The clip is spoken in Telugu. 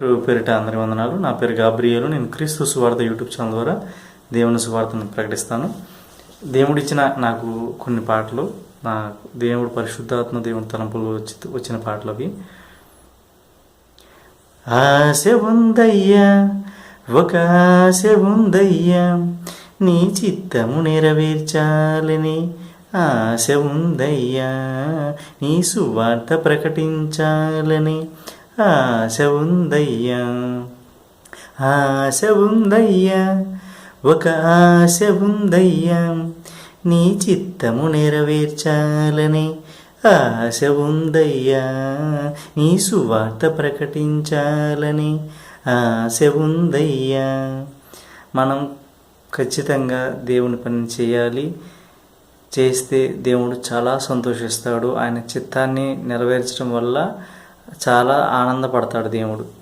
పేరిట అందరి వందనాలు. నా పేరు గాబ్రియేలు. నేను క్రీస్తు సువార్త యూట్యూబ్ ఛానల్ ద్వారా దేవుని సువార్తను ప్రకటిస్తాను. దేవుడిచ్చిన నాకు కొన్ని పాటలు. నా దేవుడు పరిశుద్ధాత్మ దేవుని తలంపులు వచ్చి వచ్చిన పాటలు అవి. ఆశ ఉందయ్యా ఒక ఆశ ఉందయ్యా నీ చిత్తము నెరవేర్చాలని ఆశ ఉందయ్యా నీ సువార్త ప్రకటించాలని ఆశ ఉందయ్యా ఆశ ఉందయ్యా ఒక ఆశ ఉందయ్యా నీ చిత్తము నెరవేర్చాలని ఆశ ఉందయ్యా నీ సువార్త ప్రకటించాలని ఆశ ఉందయ్యా మనం ఖచ్చితంగా దేవుని పని చేయాలి. చేస్తే దేవుడు చాలా సంతోషిస్తాడు. ఆయన చిత్తాన్ని నెరవేర్చడం వల్ల చాలా ఆనందపడతాడు దేవుడు.